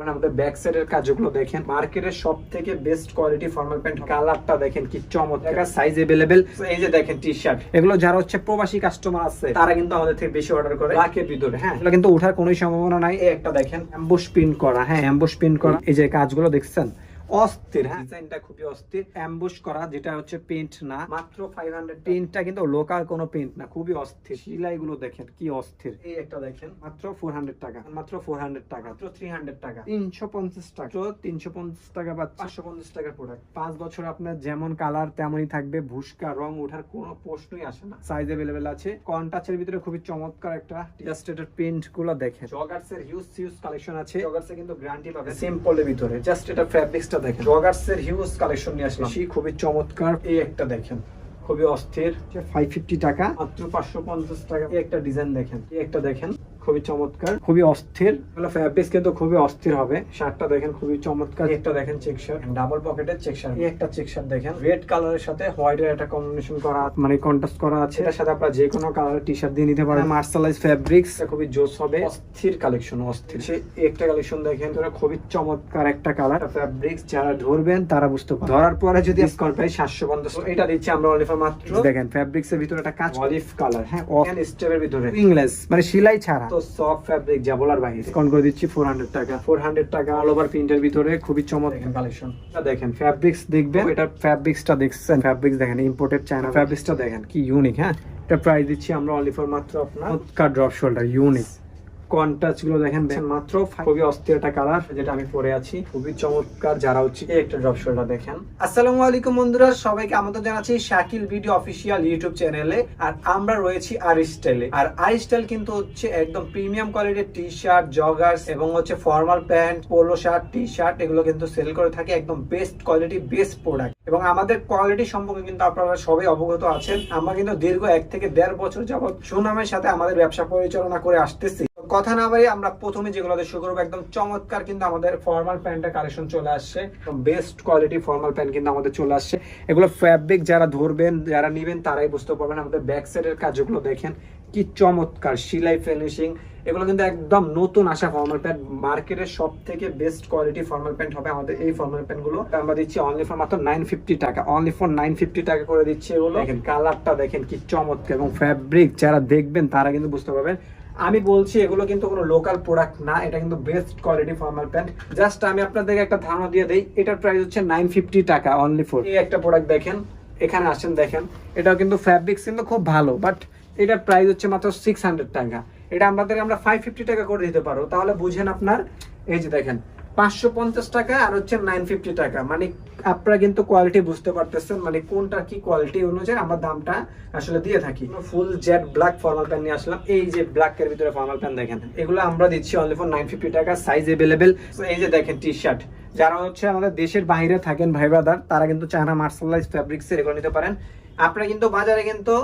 মানে আমাদের ব্যাক সাইডের কাজগুলো দেখেন। মার্কেটের সব থেকে বেস্ট কোয়ালিটি ফর্মাল প্যান্ট কালারটা দেখেন কি চমৎকার। সাইজ এই যে দেখেন টি শার্ট এগুলো যারা হচ্ছে প্রবাসী কাস্টমার আছে তারা কিন্তু আমাদের থেকে বেশি অর্ডার করে। লাখের ভিতরে হ্যাঁ। এগুলো কিন্তু ওঠার কোনো সম্ভাবনা নাই। একটা দেখেন। অ্যাম্বুশ প্রিন্ট করা হ্যাঁ অ্যাম্বুশ প্রিন্ট করা। এই যে কাজগুলো দেখছেন? অস্থির হ্যাঁ? ডিজাইনটা খুবই অস্থির। অ্যাম্বুশ করা যেটা হচ্ছে পেইন্ট না। মাত্র ফাইভ হান্ড্রেড পেইন্টটা কিন্তু লোকাল কোনো পেইন্ট না খুবই অস্থির। সিলাইগুলো দেখেন কি অস্থির। এই একটা দেখেন। মাত্র ফোর হান্ড্রেড টাকা। মাত্র ফোর হান্ড্রেড টাকা। মাত্র থ্রি হান্ড্রেড টাকা। তিনশো পঞ্চাশ টাকা। তিনশো পঞ্চাশ টাকা বা পাঁচশো পঞ্চাশ টাকার প্রোডাক্ট পাঁচ বছর আপনার যেমন কালার তেমনই থাকবে। ভুসকা রং ওঠার কোনো প্রশ্নই আসে না। সাইজ অ্যাভেলেবেল আছে। কন্টাচের ভিতরে খুবই চমৎকার একটা জাস্ট এটার প্রিন্টগুলো দেখেন। জগার্স এর হিউজ হিউজ কালেকশন আছে। জগার্স কিন্তু গ্যারান্টি পাবে সিম্পলের ভিতরে। জাস্ট এটা ফ্যাব্রিক্সটা দেখেন। জগার্স এর হিউজ কালেকশন নিয়ে আসলাম। সেই খুবই চমৎকার। এই একটা দেখেন। খুবই অস্থির। ফাইভ ফিফটি টাকা। মাত্র পাঁচশো পঞ্চাশ টাকা। এই একটা ডিজাইন দেখেন। এই একটা দেখেন। খুবই চমৎকার খুবই অস্থির। ফ্যাব্রিক্স কিন্তু খুবই অস্থির হবে। শার্টটা দেখেন খুবই চমৎকার। একটা দেখেন চেক শার্ট ডাবল পকেটের চেক শার্ট এই একটা চেক শার্ট দেখেন। রেড কালারের সাথে হোয়াইটের একটা কম্বিনেশন করা মানে কন্ট্রাস্ট করা আছে। এটার সাথে আপনারা যে কোনো কালারের টি শার্ট দিয়ে নিতে পারেন। মার্শালাইজ ফ্যাব্রিক্স খুবই জোস হবে। অস্থির কালেকশন অস্থির। সে একটা কালেকশন দেখেন এটা খুবই চমৎকার একটা কালার ফ্যাব্রিক্স যারা ধরবেন তারা বুঝতে পারবেন। ধরার পরে যদি ডিসকাউন্ট পাই সাতশো পঞ্চাশ। এটা দিচ্ছি আমরা অনলি ফর মাত্র। দেখেন ফ্যাব্রিক্স এর ভিতরে একটা কাজ অলিভ কালার হ্যাঁ স্টেপের ভিতরে। ইংলিশ মানে সেলাই ছাড়া। তো সফট ফ্যাব্রিক যা বলার বাইরে। ডিসকাউন্ট করে দিচ্ছি ফোর হান্ড্রেড টাকা। ফোর হান্ড্রেড টাকা অল ওভার প্রিন্টের ভিতরে খুবই চমৎকার। কালেকশন দেখেন ফ্যাব্রিক্স দেখবেন। এটা ফ্যাব্রিক্সটা দেখছেন। ফ্যাব্রিক্স দেখেন ইম্পোর্টেড চায়না ফ্যাব্রিক্সটা দেখেন। কি ইউনিক হ্যাঁ? এটা প্রাইস দিচ্ছি আমরা অনলি ফর মাত্র আপনার ড্রপ শোল্ডার ইউনিক কন্টাচগুলো দেখেন মাত্র খুবই অস্থির একটা কালার যেটা আমি পরে আছি। খুবই চমৎকার যারা হচ্ছে একটা ড্রপ শোল্ডার দেখেন। আসসালামু আলাইকুম বন্ধুরা সবাইকে আমন্ত্রণ জানাচ্ছি শাকিল ভিডিও অফিসিয়াল ইউটিউব চ্যানেলে আর আমরা রয়েছি আর স্টাইলে আর আর স্টাইল কিন্তু হচ্ছে একদম প্রিমিয়াম কোয়ালিটির টি শার্ট জগার্স এবং হচ্ছে formal pant polo shirt T shirt এগুলো কিন্তু সেল করে থাকে একদম বেস্ট কোয়ালিটি বেস্ট প্রোডাক্ট এবং আমাদের কোয়ালিটি সম্পর্কে কিন্তু আপনারা সবাই অবগত আছেন। আমরা কিন্তু দীর্ঘ এক থেকে দেড় বছর যাবত সুনামের সাথে আমাদের ব্যবসা পরিচালনা করে আসতেছি। কথা না বাড়ি আমরা প্রথমে যেগুলো শুরু করব একদম চমৎকার কিন্তু আমাদের ফর্মাল প্যান্টের কালেকশন চলে আসছে। বেস্ট কোয়ালিটি ফর্মাল প্যান্ট কিন্তু আমাদের চলে আসছে। এগুলো ফ্যাব্রিক যারা ধরবেন যারা নিবেন তারাই বুঝতে পারবেন। আমাদের ব্যাক সাইডের কাজগুলো দেখেন কি চমৎকার সিলাই ফিনিশিং এগুলো কিন্তু একদম নতুন আসা ফর্মাল প্যান্ট মার্কেটের সব থেকে বেস্ট কোয়ালিটি ফর্মাল প্যান্ট হবে আমাদের এই ফর্মাল প্যান্টগুলো। আমরা দিচ্ছি অনলি ফর মাত্র নাইন ফিফটি টাকা। অনলি ফর নাইন ফিফটি টাকা করে দিচ্ছি এগুলো। দেখেন। কালারটা দেখেন কি চমৎকার। এবং ফ্যাব্রিক যারা দেখবেন তারা কিন্তু বুঝতে পারবেন আমি বলছি এগুলো কিন্তু কোনো লোকাল প্রোডাক্ট না, এটা কিন্তু best quality formal pant just আমি আপনাদেরকে একটা ধারণা দিয়ে দেই, এটার প্রাইস হচ্ছে নাইন ফিফটি টাকা অনলি ফোর এই একটা প্রোডাক্ট দেখেন, এখানে আসেন, দেখেন। এটাও কিন্তু ফ্যাব্রিক্স কিন্তু খুব ভালো বাট এটার প্রাইস হচ্ছে মাত্র সিক্স হান্ড্রেড টাকা। এটা আমাদের আমরা ফাইভ ফিফটি টাকা করে দিতে পারব তাহলে বুঝেন আপনার। এই যে দেখেন পাঁচশো পঞ্চাশ টাকা আর হচ্ছে নাইন ফিফটি টাকা। মানে আপনারা কিন্তু কোয়ালিটি বুঝতে পারতেছেন মানে কোনটা কি কোয়ালিটি অনুযায়ী আমরা দামটা আসলে দিয়ে থাকি। Full Z black formal pant নিয়ে আসলাম। এই যে ব্ল্যাক এর ভিতরে ফর্মাল প্যান্ট দেখেন, এগুলো আমরা দিচ্ছি অনলি ফর নাইন ফিফটি টাকা সাইজ এভেলেবেল এই যে দেখেন টি শার্ট যারা হচ্ছে আমাদের দেশের বাইরে থাকেন ভাই ব্রাদার, তারা কিন্তু চায়না মার্শালাইজ ফ্যাব্রিক্স এর এগুলো নিতে পারেন। আপনারা কিন্তু বাজারে কিন্তু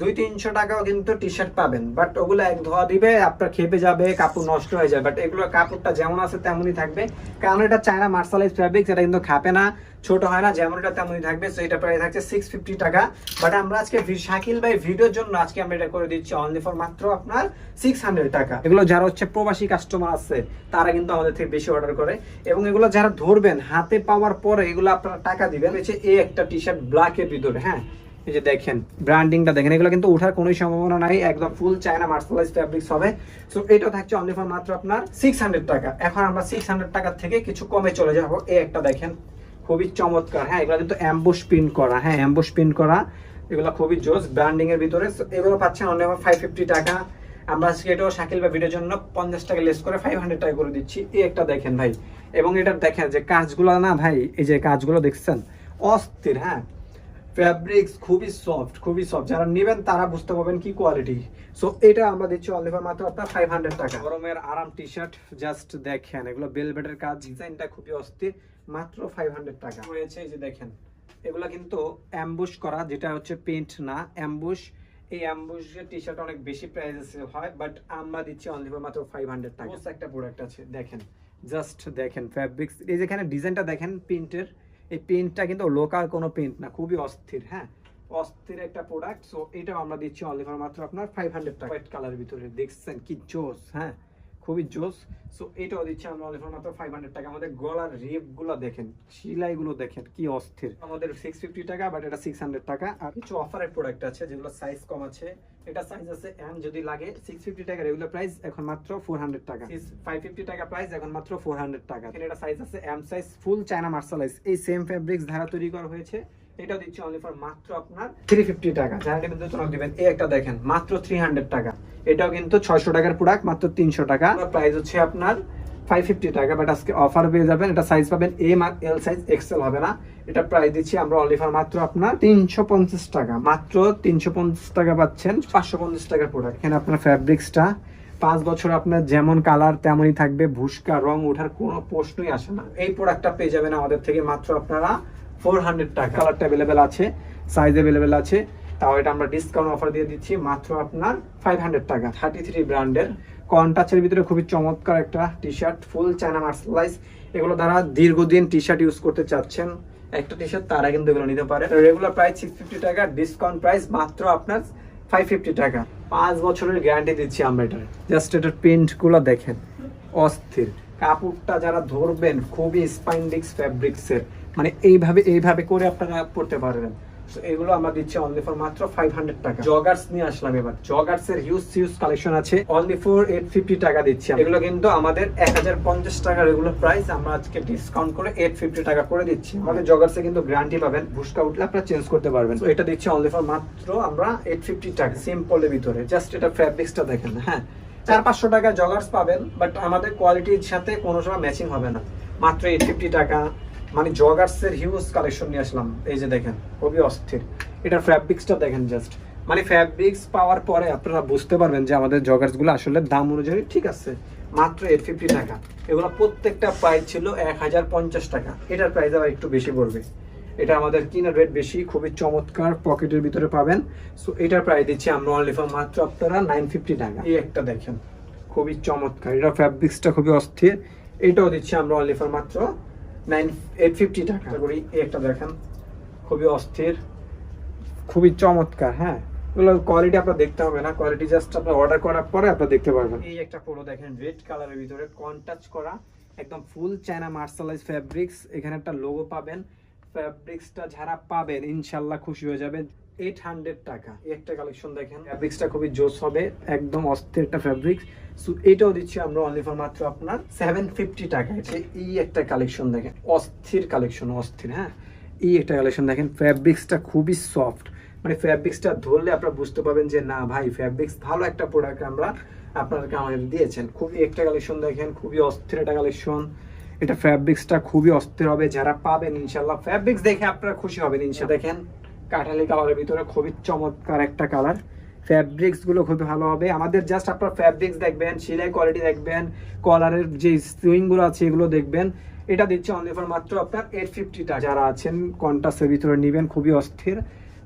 দুই তিনশো টাকাও কিন্তু টি শার্ট পাবেন। বাট ওগুলো এক ধোয়া দিবে, আপনার খেপে যাবে, কাপড় নষ্ট হয়ে যাবে। বাট এগুলোর কাপড়টা যেমন আছে তেমনই থাকবে। কারণ এটা চায়না মার্শালাইজ ফ্যাব্রিক্স এটা কিন্তু খাপে না। ছোট হয় না যেমন এটা তেমনই থাকবে সো এটা প্রায় থাকছে সিক্স ফিফটি টাকা। বাট আমরা আজকে শাকিল ভাই ভিডিওর জন্য আজকে আমরা এটা করে দিচ্ছি অনলি ফর মাত্র আপনার সিক্স হান্ড্রেড টাকা। এগুলো যারা হচ্ছে প্রবাসী কাস্টমার আছে, তারা কিন্তু আমাদের থেকে বেশি অর্ডার করে। এবং এগুলো যারা ধরবেন, হাতে পাওয়ার পরে এগুলো আপনারা টাকা দিবেন। হচ্ছে এই একটা টি শার্ট ব্ল্যাকের ভিতরে হ্যাঁ? এই যে দেখেন ব্র্যান্ডিংটা দেখেন, এগুলো কিন্তু ওঠার কোনো সম্ভাবনা নাই, একদম ফুল চায়না মার্শালাইজ ফ্যাব্রিক্স হবে। সো এটা থাকছে অনলি ফর মাত্র আপনার সিক্স হান্ড্রেড টাকা। এখন আমরা সিক্স হান্ড্রেড টাকা থেকে কিছু কমে চলে যাব। এই একটা দেখেন। খুবই চমৎকার। হ্যাঁ এগুলো কিন্তু অ্যাম্বুশ প্রিন্ট করা। হ্যাঁ অ্যাম্বুশ প্রিন্ট করা। এগুলো খুবই জোস ব্র্যান্ডিং এর ভিতরে। এগুলো পাচ্ছেন ফর ফাইভ ফিফটি টাকা। আমরা আজকে এটাও শাকিল বা ভিডিওর জন্য পঞ্চাশ টাকা লেস করে ফাইভ হান্ড্রেড টাকা করে দিচ্ছি। এই একটা দেখেন ভাই। এবং এটা দেখেন যে কাজগুলো না ভাই, এই যে কাজগুলো দেখছেন, অস্থির হ্যাঁ। ফ্যাব্রিক্স খুবই সফট খুবই সফট যারা নেবেন তারা বুঝতে পারবেন কি কোয়ালিটি সো এটা আমরা দিচ্ছি অনলি ফর মাত্র আপনার ফাইভ হান্ড্রেড টাকা। গরমের আরাম টি শার্ট জাস্ট দেখেন, এগুলো বেলভেটের কাজ। ডিজাইনটা খুবই অস্থির। মাত্র ফাইভ হান্ড্রেড টাকা। রয়েছে এই যে দেখেন এগুলো কিন্তু অ্যাম্বুশ করা যেটা হচ্ছে পেন্ট না অ্যাম্বুশ এই অ্যাম্বুশের টি শার্ট অনেক বেশি প্রাইস হয় বাট আমরা দিচ্ছি অনলি ফর মাত্র ফাইভ হান্ড্রেড টাকা। একটা প্রোডাক্ট আছে দেখেন। জাস্ট দেখেন ফ্যাব্রিক্স এই যেখানে ডিজাইনটা দেখেন প্রিন্টের এই পেন্টটা কিন্তু লোকাল কোনো পেন্ট না খুবই অস্থির হ্যাঁ? অস্থির একটা প্রোডাক্ট সো এটাও আমরা দিচ্ছি অনলি ফর মাত্র আপনার ফাইভ হান্ড্রেড টাকা। হোয়াইট কালারের ভিতরে দেখছেন কি জোস হ্যাঁ? খুবই জোস। সো এটাও দিচ্ছে আমরা অনলি ফর মাত্র ফাইভ হান্ড্রেড টাকা। আমাদের গলার রেপগুলো দেখেন সিলাই গুলো দেখেন, কি অস্থির। আমাদের সিক্স ফিফটি টাকা বাট এটা সিক্স হান্ড্রেড টাকা। আর কিছু অফারের প্রোডাক্ট আছে, যেগুলো সাইজ কম আছে। এটা সাইজ আছে এম যদি লাগে সিক্স ফিফটি টাকা রেগুলার প্রাইস এখন মাত্র ফোর হান্ড্রেড টাকা। ফাইভ ফিফটি টাকা প্রাইস এখন মাত্র ফোর হান্ড্রেড টাকা। এটা সাইজ আছে M size full China mercerised এই সেম ফেব্রিক্স ধারা তৈরি করা হয়েছে। এটা দিচ্ছে অনলি ফর মাত্র আপনার থ্রি ফিফটি টাকা। যারা চমক দিবেন। এই একটা দেখেন, মাত্র থ্রি হান্ড্রেড টাকা। এটাও কিন্তু ছয়শো টাকার প্রোডাক্ট মাত্র তিনশো টাকা। প্রাইস হচ্ছে আপনার ফাইভ ফিফটি টাকা বাট আজকে অফার পেয়ে যাবেন। এটা সাইজ পাবেন এম আর এল সাইজ এক্সেল হবে না। এটা প্রাইস দিচ্ছি আমরা অনলি ফর মাত্র আপনার তিনশো পঞ্চাশ টাকা। মাত্র তিনশো পঞ্চাশ টাকা পাচ্ছেন পাঁচশো পঞ্চাশ টাকার প্রোডাক্ট এখানে আপনার ফ্যাব্রিক্সটা পাঁচ বছর আপনার যেমন কালার তেমনই থাকবে, ভুসকা, রং ওঠার কোনো প্রশ্নই আসে না। এই প্রোডাক্টটা পেয়ে যাবেন আমাদের থেকে মাত্র আপনারা ফোর হান্ড্রেড টাকা। কালারটা অ্যাভেলেবেল আছে সাইজ অ্যাভেলেবেল আছে। তাও এটা আমরা ডিসকাউন্ট অফার দিয়ে দিচ্ছি মাত্র আপনার ফাইভ টাকা। থার্টি থ্রি ব্র্যান্ডের কন্টাচের ভিতরে খুবই চমৎকার একটা T shirt full China mercerised এগুলো দ্বারা দীর্ঘদিন টি শার্ট ইউজ করতে চাচ্ছেন, একটা টি শার্ট তারা কিন্তু এগুলো নিতে পারে রেগুলার প্রাইস সিক্স ফিফটি টাকা ডিসকাউন্ট প্রাইস মাত্র আপনার ফাইভ ফিফটি টাকা। পাঁচ বছরের গ্যারান্টি দিচ্ছি আমরা এটার জাস্ট এটার প্রিন্টগুলো দেখেন, অস্থির। কাপড়টা যারা ধরবেন, খুবই স্পাইন্ডিক্স ফ্যাব্রিক্সের মানে এইভাবে এইভাবে করে আপনারা পড়তে পারবেন। এগুলো আমরা দিচ্ছি অনলি ফর মাত্র ফাইভ হান্ড্রেড টাকা। জগার্স নিয়ে আসলাম এবার। জগার্স এর হিউজ হিউজ কালেকশন আছে। অনলি ফর এইট ফিফটি টাকা দিচ্ছি এগুলো কিন্তু আমাদের এক হাজার পঞ্চাশ টাকা রেগুলার প্রাইস আমরা আজকে ডিসকাউন্ট করে এইট ফিফটি টাকা করে দিচ্ছি। আমাদের জগার্সে কিন্তু গ্যারান্টি পাবেন ভুসকা উঠলে আপনারা চেঞ্জ করতে পারবেন। তো এটা দিচ্ছি অনলি ফর মাত্র আমরা এইট ফিফটি টাকা। সিম্পলের ভিতরে। জাস্ট এটা ফ্যাব্রিক্সটা দেখেন হ্যাঁ। চার পাঁচশো টাকা জগার্স পাবেন বাট আমাদের কোয়ালিটির সাথে কোনো সময় ম্যাচিং হবে না। মাত্র এইট ফিফটি টাকা। মানে জগার্সের হিউজ কালেকশন নিয়ে আসলাম। এই যে দেখেন, খুবই অস্থির। এটার ফ্যাব্রিক্সটা দেখেন জাস্ট মানে ফ্যাব্রিক্স পাওয়ার পরে আপনারা বুঝতে পারবেন যে আমাদের জগার্সগুলো আসলে দাম অনুযায়ী ঠিক আছে। মাত্র এইট ফিফটি টাকা। এগুলো প্রত্যেকটা প্রাইস ছিল এক হাজার পঞ্চাশ টাকা। এটার প্রাইস আবার একটু বেশি পড়বে। এটা আমাদের কিনার রেট বেশি, খুবই চমৎকার পকেটের ভিতরে পাবেন। সো এটার প্রাইস দিচ্ছি আমরা অনলি ফর মাত্র আপনারা নাইন ফিফটি টাকা। এই একটা দেখেন, খুবই চমৎকার। এটা ফ্যাব্রিক্সটা খুবই অস্থির। এটাও দিচ্ছি আমরা অনলি ফর মাত্র নাইন এইট ফিফটি টাকা করি একটা দেখেন। খুবই অস্থির, খুবই চমৎকার হ্যাঁ। এগুলো কোয়ালিটি আপনার দেখতে হবে না কোয়ালিটি জাস্ট আপনার অর্ডার করার পরে আপনার দেখতে পারবেন। এই একটা পুরো দেখেন রেড কালারের ভিতরে কন্টাচ করা, একদম ফুল চায়না মার্শালাইজ ফ্যাব্রিক্স এখানে একটা লোগো পাবেন। ফ্যাব্রিক্সটা যারা পাবেন, ইনশাল্লাহ খুশি হয়ে যাবেন। এইট হান্ড্রেড টাকা। একটা কালেকশন দেখেন ফ্যাব্রিক্সটা খুবই জোস হবে, একদম অস্থির একটা ফ্যাব্রিক্স সো এটাও দিচ্ছি আমরা অনলি ফর মাত্র আপনার সেভেন ফিফটি টাকা। এই একটা কালেকশন দেখেন, অস্থির কালেকশন অস্থির হ্যাঁ? এই একটা কালেকশন দেখেন ফ্যাব্রিক্সটা খুবই সফট মানে ফ্যাব্রিক্সটা ধরলে আপনারা বুঝতে পারবেন যে, না ভাই ফ্যাব্রিক্স ভালো একটা প্রোডাক্ট আমরা আপনাদেরকে আমাদের দিয়েছেন। খুবই একটা কালেকশন দেখেন, খুবই অস্থির একটা কালেকশন এটা ফ্যাব্রিক্সটা খুবই অস্থির হবে, যারা পাবেন ইনশাল্লাহ ফ্যাব্রিক্স দেখে আপনারা খুশি হবেন ইনশাল্লাহ দেখেন কাঠালি কালারের ভিতরে খুবই চমৎকার একটা কালার। ফ্যাব্রিক্সগুলো খুবই ভালো হবে। আমাদের জাস্ট আপনার ফ্যাব্রিক্স দেখবেন, সেলাই কোয়ালিটি দেখবেন, কলারের যে সুইংগুলো আছে এগুলো দেখবেন। এটা দিচ্ছে অনলি ফর মাত্র আপনার এইট ফিফটি টাকা। যারা আছেন কন্টাসের ভিতরে নেবেন, খুবই অস্থির।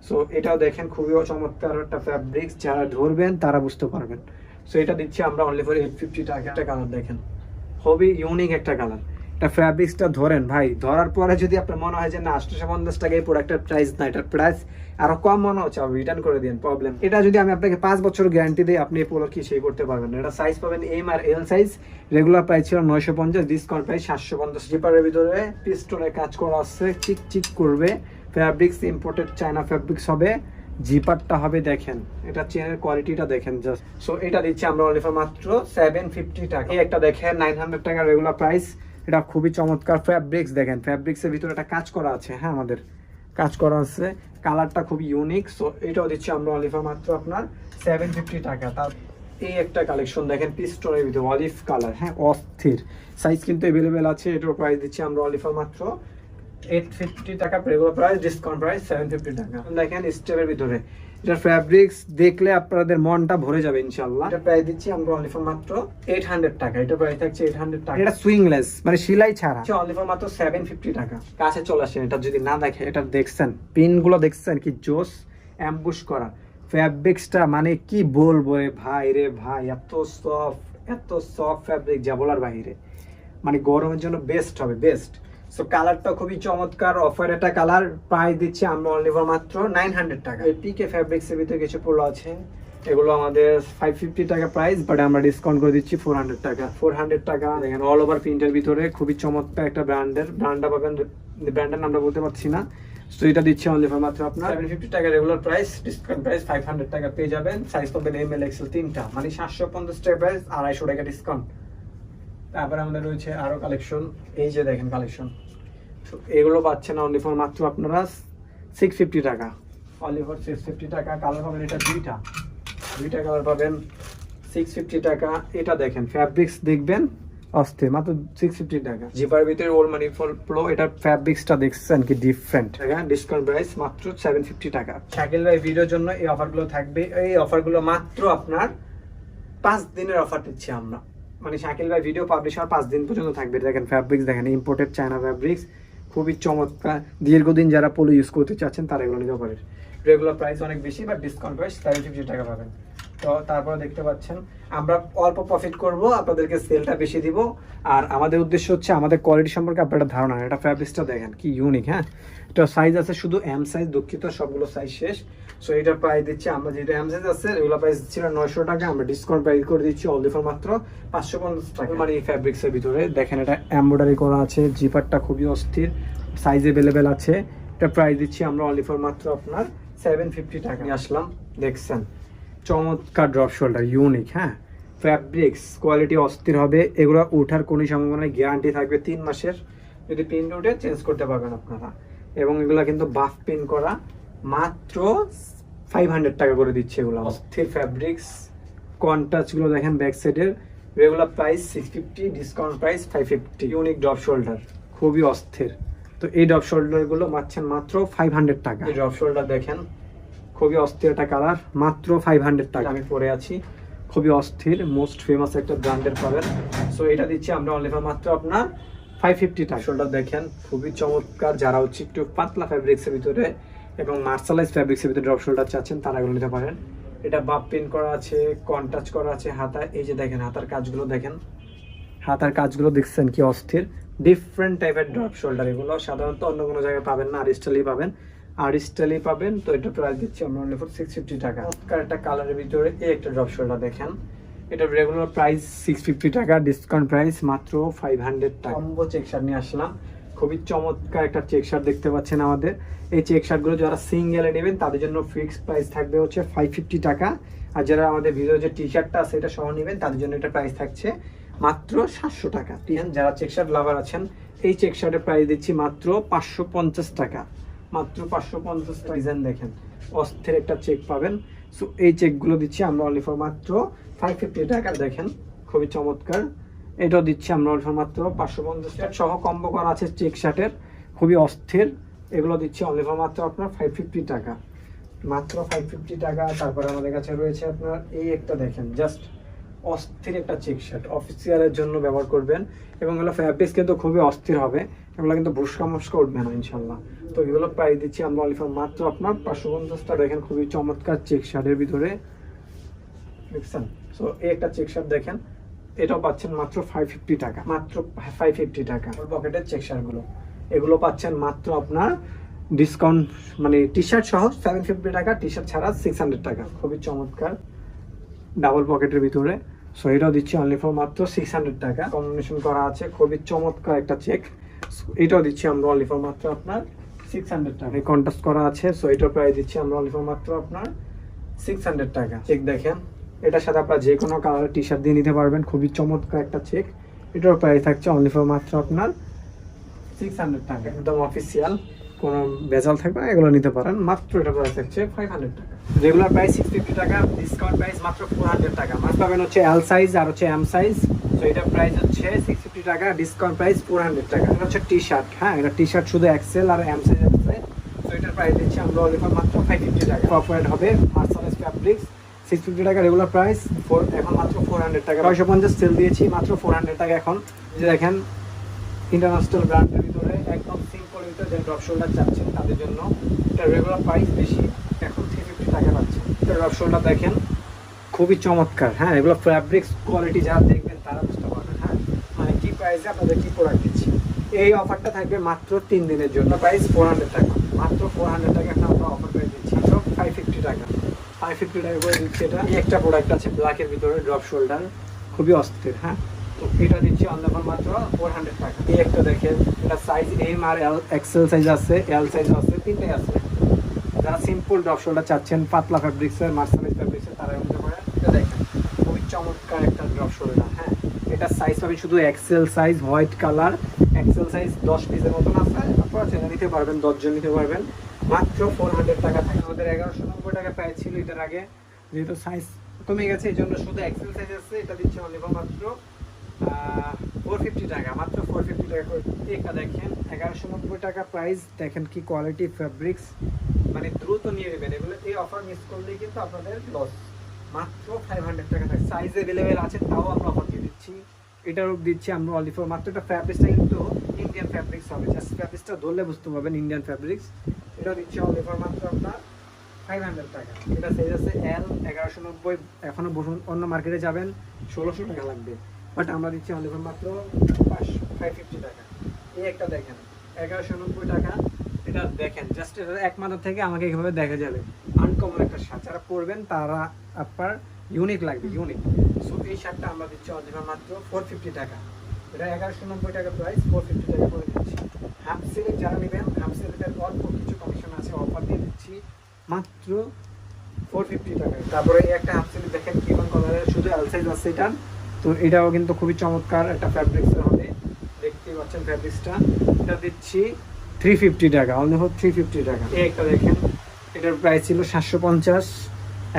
সো এটাও দেখেন, খুবই চমৎকার একটা ফ্যাব্রিক্স। যারা ধরবেন, তারা বুঝতে পারবেন। সো এটা দিচ্ছি আমরা অনলি ফর এইট ফিফটি টাকা। একটা কালার দেখেন। খুবই ইউনিক একটা কালার। এটা ফ্যাব্রিক্সটা ধরেন, ভাই, ধরার পরে যদি আপনার মনে হয় যে না আটশোশো পঞ্চাশ টাকা এই প্রোডাক্টের প্রাইস না, এটার প্রাইস আরও কম মনে হচ্ছে আপনি রিটার্ন করে দিন প্রবলেম এটা যদি আমি আপনাকে পাঁচ বছর গ্যারান্টি দিই, আপনি এই প্রোডাক্ট কি সেই করতে পারবেন এটা সাইজ পাবেন এম আর এল সাইজ রেগুলার প্রাইস ছিল নয়শো পঞ্চাশ ডিসকাউন্ট প্রাইস সাতশো পঞ্চাশ। জিপারের ভিতরে পিস্টনের কাজ করা আছে, চিক চিক করবে ফ্যাব্রিক্স ইম্পোর্টেড চায়না ফ্যাব্রিক্স হবে জিপারটা হবে, দেখেন, এটা চেনের কোয়ালিটিটা দেখেন জাস্ট সো এটা দিচ্ছি আমরা অনলি ফর মাত্র সেভেন ফিফটি টাকা। এই একটা দেখেন নাইন হান্ড্রেড টাকা রেগুলার প্রাইস এটা খুবই চমৎকার ফ্যাব্রিক্স দেখেন ফ্যাব্রিক্সের ভিতরে একটা কাজ করা আছে হ্যাঁ আমাদের কাজ করা আছে। কালারটা খুবই ইউনিক সো এটাও দিচ্ছি আমরা অলিফা মাত্র আপনার সেভেন ফিফটি টাকা। তার এই একটা কালেকশন দেখেন পিস্টনের ভিতরে অলিভ কালার হ্যাঁ অস্থির। সাইজ কিন্তু অ্যাভেলেবেল আছে, এটার প্রাইস দিচ্ছি আমরা অলিফা মাত্র এইট ফিফটি টাকা price discount price seven fifty টাকা। দেখেন স্টেপের ভিতরে। এটার ফ্যাব্রিক্স দেখলে আপনাদের মনটা ভরে যাবে ইনশাল্লাহ এটা প্রাইস দিচ্ছি আমরা অনলি ফর মাত্র এইট হান্ড্রেড টাকা। এটা প্রাইস থাকছে এইট হান্ড্রেড টাকা। এটা সুইংলেস মানে সেলাই ছাড়া। অনলি ফর মাত্র সেভেন ফিফটি টাকা। কাছে চলে আসেন এটা যদি না দেখে এটা দেখছেন পিনগুলো দেখছেন কি জোস অ্যাম্বুশ করা। ফ্যাব্রিক্সটা মানে কি বলব রে ভাই রে ভাই এত সফট এত সফট ফ্যাব্রিক যা বলার বাইরে। মানে গরমের জন্য বেস্ট হবে বেস্ট সো কালারটা খুবই চমৎকার অফার একটা কালার প্রাইস দিচ্ছি আমরা অনলি ফর মাত্র নাইন হান্ড্রেড টাকা। এই পিকে ফ্যাব্রিক্সের ভিতরে কিছু পড়ল আছে। এগুলো আমাদের ফাইভ ফিফটি টাকা প্রাইস বাট আমরা ডিসকাউন্ট করে দিচ্ছি ফোর হান্ড্রেড টাকা। ফোর হান্ড্রেড টাকা দেখেন অল ওভার প্রিন্টের ভিতরে খুবই চমৎকার একটা ব্র্যান্ডের ব্র্যান্ডটা পাবেন ব্র্যান্ডের নামটা বলতে পারছি না। তো এটা দিচ্ছে অনলি ফর মাত্র আপনার সেভেন ফিফটি টাকা regular price discount price five hundred টাকা পেয়ে যাবেন। সাইজ পাবেন এম এল এক্সেল তিনটা মানে সাতশো পঞ্চাশ টাকা প্রাইস আড়াইশো টাকা ডিসকাউন্ট তারপরে আমাদের রয়েছে আরও কালেকশন এই যে দেখেন কালেকশন এগুলো পাচ্ছেন অনলি ফর মাত্র আপনারা সিক্স ফিফটি টাকা। অনলি ফর সিক্স ফিফটি টাকা। কালার পাবেন এটা দুইটা। দুইটা কালার পাবেন সিক্স ফিফটি টাকা। এটা দেখেন ফ্যাব্রিক্স দেখবেন অস্থির, মাত্র সিক্স ফিফটি টাকা। জিপার ভিতরে ওল মানি ফল প্রো এটার ফ্যাব্রিক্সটা দেখছেন কি ডিফারেন্ট টাকা ডিসকাউন্ট প্রাইস মাত্র সেভেন ফিফটি টাকা। শাকিল ভাই ভিডিওর জন্য এই অফারগুলো থাকবে। এই অফারগুলো মাত্র আপনার পাঁচ দিনের অফার দিচ্ছি আমরা। মানে শাকিল ভাই ভিডিও পাবলিশ হওয়ার পাঁচ দিন পর্যন্ত থাকবে। দেখেন ফ্যাব্রিক্স দেখেন ইম্পোর্টেড চায়না ফ্যাব্রিক্স খুবই চমৎকার। দীর্ঘদিন যারা পোলো ইউজ করতে চাচ্ছেন, তারা এগুলো নিতে পারেন। রেগুলার প্রাইস অনেক বেশি but discount price seven fifty টাকা পাবেন। তো তারপরে দেখতে পাচ্ছেন, আমরা অল্প প্রফিট করব, আপনাদেরকে সেলটা বেশি দিব। আর আমাদের উদ্দেশ্য হচ্ছে, আমাদের কোয়ালিটি সম্পর্কে আপনার একটা ধারণা এটা ফ্যাব্রিক্সটা দেখেন, কি ইউনিক হ্যাঁ? এটা সাইজ আছে শুধু এম সাইজ দুঃখিত, সবগুলো সাইজ শেষ। সো এটা প্রাইস দিচ্ছি আমরা যেটা এম আছে এগুলো প্রাইস ছিল নয়শো টাকা আমরা ডিসকাউন্ট প্রাইস করে দিচ্ছি অল ফর মাত্র পাঁচশো পঞ্চাশ টাকা। মানে এই ফ্যাব্রিক্সের ভিতরে দেখেন এটা এমব্রয়ডারি করা আছে জিপারটা খুবই অস্থির সাইজ অ্যাভেলেবেল আছে। এটা প্রাইস দিচ্ছি আমরা ফর মাত্র আপনার সেভেন ফিফটি টাকা। নিয়ে আসলাম দেখছেন? চমৎকার ড্রপ শোল্ডার ইউনিক হ্যাঁ? ফ্যাব্রিক্স কোয়ালিটি অস্থির হবে এগুলো ওঠার কোনো সম্ভাবনা গ্যারান্টি থাকবে তিন মাসের। যদি পিন উঠে চেঞ্জ করতে পারবেন আপনারা। এবং এগুলো কিন্তু বাফ পিন করা মাত্র ফাইভ হান্ড্রেড টাকা করে দিচ্ছে এগুলো। অস্থির ফ্যাব্রিক্স কন্টাচগুলো দেখেন ব্যাক সাইডের regular price six fifty discount price five fifty unique drop shoulder খুবই অস্থির। তো এই ড্রপ শোল্ডারগুলো মারছেন মাত্র ফাইভ হান্ড্রেড টাকা। এই ড্রপ শোল্ডার দেখেন খুবই অস্থির একটা কালার মাত্র ফাইভ হান্ড্রেড টাকা। আমি পরে আছি। খুবই অস্থির মোস্ট ফেমাস একটা ব্র্যান্ডের পাবেন সো এটা দিচ্ছি আমরা অনলি মাত্র আপনার ফাইভ ফিফটি টাকা। শোল্ডার দেখেন খুবই চমৎকার। যারা হচ্ছে একটু পাতলা ফ্যাব্রিক্সের ভিতরে এবং মার্শালাইজ ফ্যাব্রিক্সের ভিতরে ড্রপ শোল্ডার চাচ্ছেন, তারা এগুলো নিতে পারেন। এটা বাপ পিন করা আছে কন্টাচ করা আছে, হাতা, এই যে দেখেন, হাতার কাজগুলো দেখেন। হাতার কাজগুলো দেখছেন কি অস্থির। ডিফারেন্ট টাইপের ড্রপ শোল্ডার এগুলো, সাধারণত অন্য কোনো জায়গায় পাবেন না আরিস্টালি পাবেন। আরিস্টালি পাবেন, তো এটা প্রাইস দিচ্ছি আমরা অনলি ফর সিক্স ফিফটি টাকা। একটা কালারের ভিতরে এই একটা ড্রপ শোল্ডার দেখেন। এটা রেগুলার প্রাইস সিক্স ফিফটি টাকা ডিসকাউন্ট প্রাইস মাত্র ফাইভ হান্ড্রেড টাকা। কম্বো চেক শার্ট নিয়ে আসলাম। খুবই চমৎকার একটা চেক শার্ট দেখতে পাচ্ছেন আমাদের। এই চেক শার্টগুলো যারা সিঙ্গেলে নেবেন, তাদের জন্য ফিক্স প্রাইস থাকবে হচ্ছে ফাইভ ফিফটি টাকা। আর যারা আমাদের ভিডিও যে টি শার্টটা আছে, এটা সহ নেবেন, তাদের জন্য এটা প্রাইস থাকছে মাত্র সাতশো টাকা? যারা চেক শার্ট লাভার আছেন, এই চেক শার্টের প্রাইস দিচ্ছি মাত্র পাঁচশো পঞ্চাশ টাকা। মাত্র পাঁচশো পঞ্চাশ ডিজাইন দেখেন, অস্থির একটা চেক পাবেন। সো এই চেকগুলো দিচ্ছি আমরা অনলি ফর মাত্র ফাইভ ফিফটি টাকা। দেখেন, খুবই চমৎকার। এটাও দিচ্ছি আমরা অনলি মাত্র পাঁচশো পঞ্চাশ সহ কম্বো করা আছে চেক শার্টের খুবই অস্থির। এগুলো দিচ্ছি অনলি মাত্র আপনার ফাইভ ফিফটি টাকা। মাত্র ফাইভ ফিফটি টাকা। তারপরে আমাদের কাছে রয়েছে আপনার এই একটা দেখেন জাস্ট অস্থির একটা চেক শার্ট অফিসিয়ালের জন্য ব্যবহার করবেন। এবং এগুলো ফ্যাব্রিক্স কিন্তু খুবই অস্থির হবে। এগুলো কিন্তু ভুসকা উঠবে না, ইনশাল্লাহ। তো এগুলো প্রাইস দিচ্ছি আমরা অলিফার মাত্র আপনার পাঁচশো পঞ্চাশটা দেখেন খুবই চমৎকার চেক শার্টের ভিতরে। দেখছেন? সো এই একটা চেক শার্ট দেখেন। এটাও পাচ্ছেন মাত্র ফাইভ ফিফটি টাকা। মাত্র ফাইভ ফিফটি টাকা। পকেটের চেক শার্টগুলো। এগুলো পাচ্ছেন মাত্র আপনার ডিসকাউন্ট মানে টি শার্ট সহ সেভেন ফিফটি টাকা টি শার্ট ছাড়া সিক্স হান্ড্রেড টাকা। খুবই চমৎকার। ডাবল পকেটের ভিতরে। সো এটাও দিচ্ছি অনলি ফর মাত্র সিক্স হান্ড্রেড টাকা। কম্বিনেশন করা আছে। খুবই চমৎকার একটা চেক এটাও দিচ্ছি আমরা অনলি ফর মাত্র আপনার সিক্স হান্ড্রেড টাকা। কন্টাস্ট করা আছে। সো এটার প্রাইস দিচ্ছি আমরা অনলি ফর মাত্র আপনার সিক্স হান্ড্রেড টাকা। চেক দেখেন। এটার সাথে আপনার যে কোনো কালারের টি শার্ট দিয়ে নিতে পারবেন। খুবই চমৎকার একটা চেক এটার প্রাইস থাকছে অনলি ফর মাত্র আপনার সিক্স হান্ড্রেড টাকা। একদম অফিসিয়াল কোনো ভেজাল থাকবে না এগুলো নিতে পারেন। মাত্র এটা প্রাইস থাকছে ফাইভ হান্ড্রেড টাকা। রেগুলার প্রাইস সিক্স ফিফটি টাকা ডিসকাউন্ট প্রাইস মাত্র ফোর হান্ড্রেড টাকা। মাছ পাবেন হচ্ছে এল সাইজ আর হচ্ছে এম সাইজ তো এটার প্রাইস হচ্ছে সিক্স ফিফটি টাকা ডিসকাউন্ট প্রাইস ফোর হান্ড্রেড টাকা। এটা হচ্ছে টি শার্ট হ্যাঁ? এটা টি শার্ট শুধু এক্সেল আর এম সাইজ আছে। তো এটার প্রাইস দিচ্ছি আমরা অলিফার মাত্র ফাইভ ফিফটি টাকা। অফারেড হবে মার্সালাইজ ফ্যাব্রিক্স সিক্স ফিফটি টাকা রেগুলার প্রাইস ফোর এখন মাত্র ফোর হান্ড্রেড টাকা। ছয়শো পঞ্চাশ সেল দিয়েছি, মাত্র ফোর হান্ড্রেড টাকা এখন। যে দেখেন ইন্টারন্যাশনাল ব্র্যান্ডের ভিতরে একদম সিম্পল ভিতরে যে ড্রপ শোল্ডার চাচ্ছেন তাদের জন্য। এটা রেগুলার প্রাইস বেশি, এখন থ্রি ফিফটি টাকা পাচ্ছেন এটা ড্রপ শোল্ডার দেখেন, খুবই চমৎকার। হ্যাঁ এগুলো ফ্যাব্রিক্স কোয়ালিটি যারা দেখবেন তারা বুঝতে পারবেন হ্যাঁ। মানে কি প্রাইসে আপনাদের কি প্রোডাক্ট দিচ্ছি। এই অফারটা থাকবে মাত্র তিন দিনের জন্য। প্রাইস ফোর হান্ড্রেড টাকা। মাত্র ফোর হান্ড্রেড টাকা একটা আমরা অফার করে দিচ্ছি। ফাইভ ফিফটি টাকা। ফাইভ ফিফটি টাকা করে একটা প্রোডাক্ট আছে ব্ল্যাকের ভিতরে ড্রপ শোল্ডার খুবই অস্থির হ্যাঁ? তো এটা দিচ্ছি অনলাইন মাত্র ফোর হান্ড্রেড টাকা। এই একটা দেখেন, এটা সাইজ এম আর এল এক্সেল সাইজ আছে এল সাইজ আছে, তিনটাই আছে। যারা সিম্পল ড্রপ শোল্ডার চাচ্ছেন, পাতলা ফ্যাব্রিক্সের মার্সালাইজ ফ্যাব্রিক্সের তারা নিতে পারেন। এটা খুবই চমৎকার একটা ড্রপ শোল্ডার হ্যাঁ? এটা সাইজ পাবেন শুধু XL size white colour XL size দশ পিসের মতন আছে। আপনারা নিতে পারবেন, দশজন নিতে পারবেন। মাত্র ফোর হান্ড্রেড টাকা থাকে। আমাদের এগারোশো নব্বই টাকা প্রায় ছিল এটার আগে। যেহেতু সাইজ কমে গেছে, এই জন্য শুধু এক্সেল সাইজ আছে, এটা দিচ্ছে অনলি মাত্র ফোর ফিফটি টাকা। মাত্র ফোর ফিফটি টাকা করে। একটা দেখেন, এগারোশো নব্বই টাকা প্রাইস দেখেন কি কোয়ালিটি ফ্যাব্রিক্স মানে দ্রুত নিয়ে নেবেন। এগুলো এই অফার মিস করলেই কিন্তু আপনাদের লস মাত্র ফাইভ হান্ড্রেড টাকা থাকে। সাইজ অ্যাভেলেবেল আছে, তাও আমরা অফার দিয়ে দিচ্ছি। এটারও দিচ্ছি আমরা অনলি ফর মাত্র এটা ফ্যাব্রিক্সটা কিন্তু ইন্ডিয়ান ফ্যাব্রিক্স হবে। জাস্ট ফ্যাব্রিক্সটা ধরলে বুঝতে পারবেন ইন্ডিয়ান ফ্যাব্রিক্স এটা দিচ্ছি অনলি ফর মাত্র আপনার ফাইভ হান্ড্রেড টাকা। এটা সাইজ আছে এল এগারোশো নব্বই। এখনও বসুন, অন্য মার্কেটে যাবেন, ষোলোশো টাকা লাগবে। বাট আমরা দিচ্ছি অনলি ফর মাত্র পাঁচশো ফাইভ ফিফটি টাকা। এই একটা দেখেন, এগারোশো নব্বই টাকা। এটা দেখেন জাস্ট এটা এক মাথা থেকে আমাকে এইভাবে দেখা যাবে। আনকমন একটা শার্ট। যারা পরবেন, তারা আপনার ইউনিক লাগবে ইউনিক সো এই শার্টটা আমরা দিচ্ছি অধিকার মাত্র ফোর ফিফটি টাকা। এটা এগারোশো নব্বই টাকা প্রাইস ফোর ফিফটি টাকা। করে দিচ্ছি। হাফ সিলিক যারা নেবেন হাফ সিলিকের অল্প কিছু কমিশন আছে অফার দিয়ে দিচ্ছি। মাত্র ফোর ফিফটি টাকা। তারপরে একটা সিলিক দেখেন কীরকম কালারের শুধু এল সাইজ আছে এটা তো এটাও কিন্তু খুবই চমৎকার একটা ফ্যাব্রিক্সের হবে। দেখতেই পাচ্ছেন ফ্যাব্রিক্সটা এটা দিচ্ছি থ্রি ফিফটি টাকা অনলি ফর থ্রি ফিফটি টাকা। এই একটা দেখেন, এটার প্রাইস ছিল সাতশো পঞ্চাশ।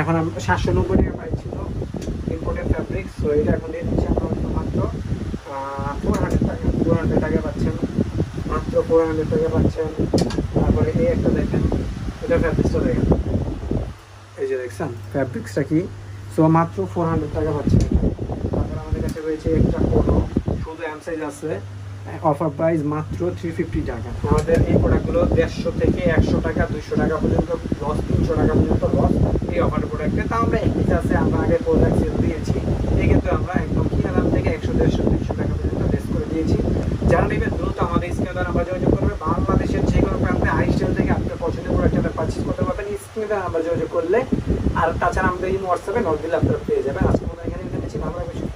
এখন সাতশো নব্বই টাকা প্রাইস ছিল ইম্পোর্টেড ফ্যাব্রিক্স তো এটা এখন দিয়ে দিচ্ছি আমরা মাত্র ফোর হান্ড্রেড টাকা ফোর হান্ড্রেড টাকা মাত্র হান্ড্রেড টাকা পাচ্ছেন তারপরে এই একটা দেখেন, এটা ফ্যাব্রিক্সটা দেখেন। এই যে দেখছেন ফ্যাব্রিক্সটা কি? সো মাত্র ফোর হান্ড্রেড টাকা পাচ্ছেন তারপর আমাদের কাছে রয়েছে একটা কোনো শুধু এম সাইজ আছে অফার প্রাইস মাত্র থ্রি ফিফটি টাকা। আমাদের এই প্রোডাক্টগুলো দেড়শো থেকে একশো টাকা, দুইশো টাকা পর্যন্ত লস তিনশো টাকা পর্যন্ত লস এই অফার প্রোডাক্টে তা আমরা এক পিস আছে, আমরা আগে প্রোডাক্ট সেল দিয়েছি এই ক্ষেত্রে আমরা একদম কিনা থেকে একশো, দেড়শো, তিনশো টাকা পর্যন্ত লেস করে দিয়েছি। যারা নেবেন দ্রুত আমাদের স্ক্রিনে দ্বারা আমরা যোগাযোগ করবে বাংলাদেশের যে কোনো প্রান্তে আইসেল থেকে আপনার পছন্দের প্রোডাক্টটা পারচেস করতে পারবেন। স্ক্রিনে দ্বারা আমরা যোগাযোগ করলে। আর তাছাড়া আমাদের এই হোয়াটসঅ্যাপে নক দিলে আপনারা পেয়ে যাবেন। আজকে এখানে নিয়েছি ভালো লাগবে।